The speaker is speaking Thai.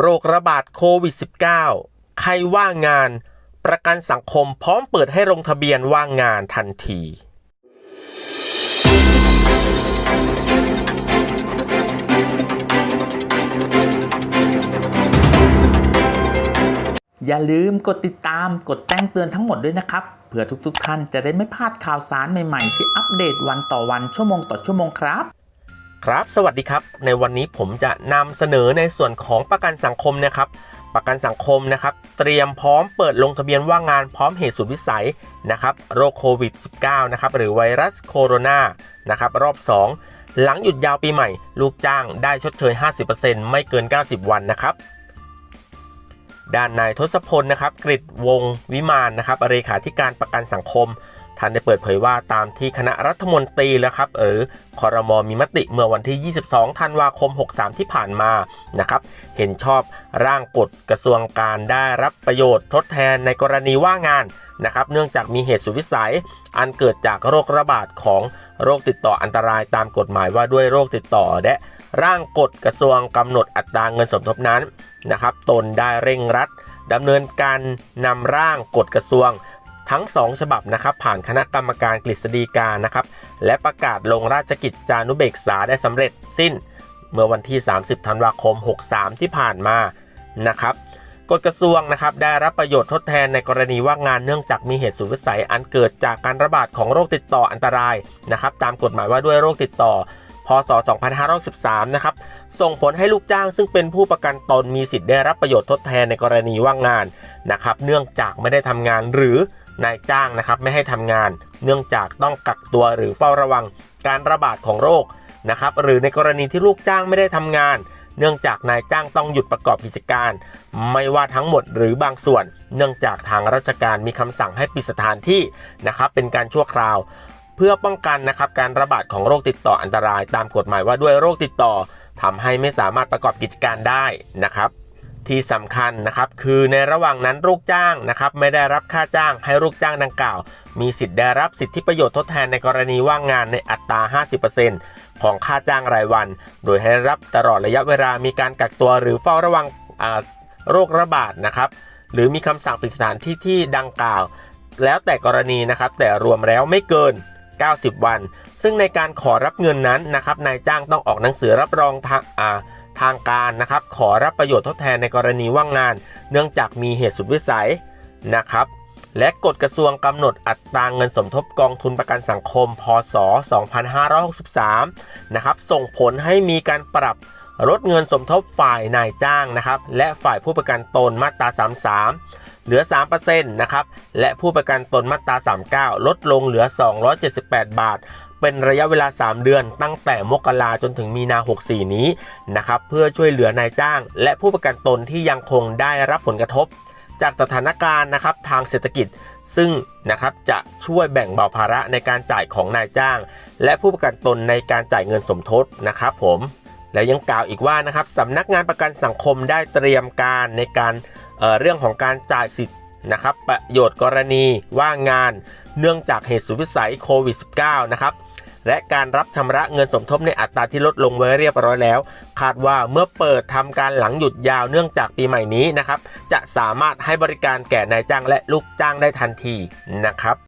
โรคระบาดโควิด -19 ใครว่างงาน ประกันสังคมพร้อมเปิดให้ลงทะเบียนว่างงานทันที อย่าลืมกดติดตามกดแจ้งเตือนทั้งหมดด้วยนะครับ เพื่อทุกๆทท่านจะได้ไม่พลาดข่าวสารใหม่ๆ ที่อัปเดตวันต่อวันชั่วโมงต่อชั่วโมงครับ ครับ สวัสดีครับ ในวันนี้ผมจะนำเสนอในส่วนของประกันสังคมนะครับ ประกันสังคมนะครับ เตรียมพร้อมเปิดลงทะเบียนว่างงานพร้อมเหตุสุดวิสัยนะครับโรคโควิด -19 นะครับหรือไวรัสโคโรนานะครับรอบ 2 หลังหยุดยาวปีใหม่ ลูกจ้างได้ชดเชย 50%ไม่เกิน 90 วันนะครับด้านนายทศพลนะครับกริดวงวิมานนะครับเลขาธิการประกันสังคม ท่านได้เปิดเผยว่าตามที่คณะรัฐมนตรีแล้วครับหรือคอรมอมีมติเมื่อวันที่ 22 ธันวาคม 63 ที่ผ่านมานะครับเห็นชอบร่างกฎกระทรวงการได้รับประโยชน์ทดแทนในกรณีว่างงานนะครับเนื่องจากมีเหตุสุดวิสัย อันเกิดจากโรคระบาดของโรคติดต่ออันตรายตามกฎหมายว่าด้วยโรคติดต่อและร่างกฎกระทรวงกำหนดอัตราเงินสมทบนั้นนะครับตนได้เร่งรัดดำเนินการนำร่างกฎกระทรวง ทั้ง 2 ฉบับนะครับผ่านคณะกรรมการกฤษฎีกานะครับและประกาศลงราชกิจจานุเบกษาได้สำเร็จสิ้น เมื่อวันที่ 30 ธันวาคม 63 ที่ผ่านมานะครับกฎกระทรวงนะครับได้รับประโยชน์ทดแทนในกรณีว่างงานเนื่องจากมีเหตุสุดวิสัยอันเกิดจากการระบาดของโรคติดต่ออันตรายนะครับตามกฎหมายว่าด้วยโรคติดต่อ พศ 2513 นะครับส่งผลให้ลูกจ้างซึ่งเป็นผู้ประกันตนมีสิทธิ์ได้รับประโยชน์ทดแทนในกรณีว่างงานนะครับเนื่องจากไม่ได้ทำงานหรือ นายจ้างนะครับไม่ให้ทำงาน เนื่องจากต้องกักตัวหรือเฝ้าระวังการระบาดของโรคนะครับหรือในกรณีที่ลูกจ้างไม่ได้ทำงาน เนื่องจากนายจ้างต้องหยุดประกอบกิจการ ไม่ว่าทั้งหมดหรือบางส่วน เนื่องจากทางราชการมีคำสั่งให้ปิดสถานที่นะครับเป็นการชั่วคราว เพื่อป้องกันนะครับการระบาดของโรคติดต่ออันตราย ตามกฎหมายว่าด้วยโรคติดต่อทำให้ไม่สามารถประกอบกิจการได้นะครับ ที่สำคัญนะครับคือในระหว่างนั้นลูกจ้างนะครับไม่ได้รับค่าจ้างให้ลูกจ้างดังกล่าว มีสิทธิ์ได้รับสิทธิประโยชน์ทดแทนในกรณีว่างงานในอัตรา 50%ของค่าจ้างรายวัน โดยให้รับตลอดระยะเวลามีการกักตัวหรือเฝ้าระวังโรคระบาดนะครับหรือมีคำสั่งปิดสถานที่ที่ดังกล่าว แล้วแต่กรณีนะครับแต่รวมแล้วไม่เกิน 90 วัน ซึ่งในการขอรับเงินนั้นนะครับนายจ้างต้องออกหนังสือรับรองทางอ่า ทางการนะครับ ขอรับประโยชน์ทดแทนในกรณีว่างงาน เนื่องจากมีเหตุสุดวิสัยนะครับ และกฎกระทรวงกำหนดอัตราเงินสมทบกองทุนประกันสังคม พศ 2563 นะครับ ส่งผลให้มีการปรับลดเงินสมทบฝ่ายนายจ้างนะครับ และฝ่ายผู้ประกันตนมาตรา 33 เหลือ 3%นะครับ และผู้ประกันตนมาตรา 39 ลดลงเหลือ 278 บาท เป็นระยะเวลา 3 เดือน ตั้งแต่มกราจนถึงมีนา 64 นี้นะครับเพื่อช่วยเหลือนายจ้าง และผู้ประกันตนที่ยังคงได้รับผลกระทบ จากสถานการณ์นะครับทางเศรษฐกิจ ซึ่งนะครับจะช่วยแบ่งเบาภาระในการจ่ายของนายจ้าง และผู้ประกันตนในการจ่ายเงินสมทบนะครับผมและยังกล่าวอีกว่านะครับสำนักงานประกันสังคมได้เตรียมการในการเเรื่องของการจ่ายสิทธิ นะครับประโยชน์กรณีว่างงานเนื่องจากเหตุสุดวิสัยโควิด -19 นะครับและการรับชำระเงินสมทบในอัตราที่ลดลงไว้เรียบร้อยแล้ว คาดว่าเมื่อเปิดทำการหลังหยุดยาวเนื่องจากปีใหม่นี้นะครับ จะสามารถให้บริการแก่นายจ้างและลูกจ้างได้ทันทีนะครับ